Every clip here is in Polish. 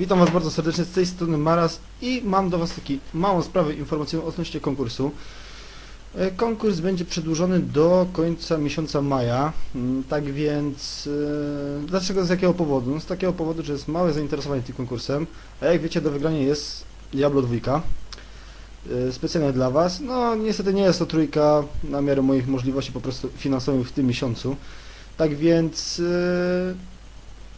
Witam Was bardzo serdecznie z tej strony Maras i mam do Was taki małą sprawę informacyjną odnośnie konkursu. E, Konkurs będzie przedłużony do końca miesiąca maja, Mm, tak więc e, dlaczego, z jakiego powodu? No z takiego powodu, że jest małe zainteresowanie tym konkursem, a jak wiecie do wygrania jest Diablo 2 e, specjalnie dla Was. No niestety nie jest to trójka na miarę moich możliwości po prostu finansowych w tym miesiącu, tak więc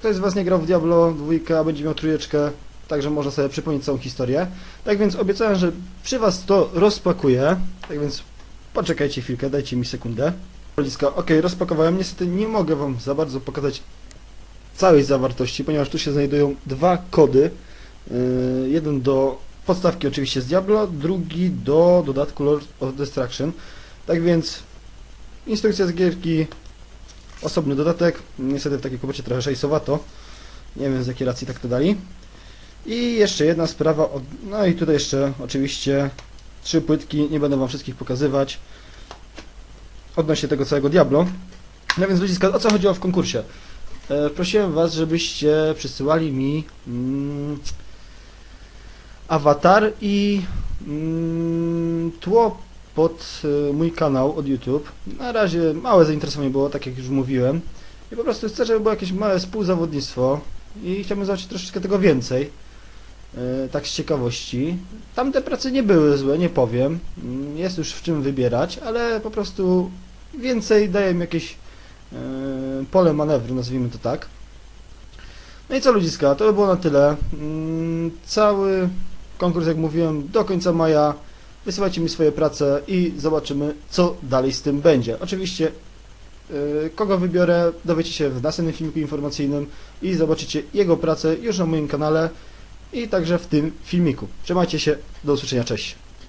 Ktoś z Was nie grał w Diablo 2, a będzie miał trójeczkę, także można sobie przypomnieć całą historię. Tak więc obiecałem, że przy Was to rozpakuję. Tak więc poczekajcie chwilkę, dajcie mi sekundę. Poliska, ok, rozpakowałem. Niestety nie mogę Wam za bardzo pokazać całej zawartości, ponieważ tu się znajdują dwa kody. Yy, jeden do podstawki oczywiście z Diablo, drugi do dodatku Lord of Destruction. Tak więc instrukcja z gierki, osobny dodatek. Niestety w takiej kopercie trochę szejsowato. Nie wiem z jakiej racji tak to dali. I jeszcze jedna sprawa. Od... No i tutaj jeszcze oczywiście trzy płytki. Nie będę Wam wszystkich pokazywać. Odnośnie tego całego Diablo. No więc ludziska, o co chodziło w konkursie? E, prosiłem Was, żebyście przysyłali mi mm, awatar i mm, tło pod y, mój kanał od YouTube. Na razie małe zainteresowanie było, tak jak już mówiłem. I po prostu chcę, żeby było jakieś małe współzawodnictwo i chciałbym zobaczyć troszeczkę tego więcej. y, Tak z ciekawości. Tamte prace nie były złe, nie powiem. Mm, Jest już w czym wybierać, ale po prostu więcej daje mi jakieś y, pole manewru, nazwijmy to tak. No i co ludziska, to by było na tyle. Mm, Cały konkurs, jak mówiłem, do końca maja. Wysyłajcie mi swoje prace i zobaczymy, co dalej z tym będzie. Oczywiście, yy, kogo wybiorę, dowiecie się w następnym filmiku informacyjnym i zobaczycie jego pracę już na moim kanale i także w tym filmiku. Trzymajcie się, do usłyszenia, cześć.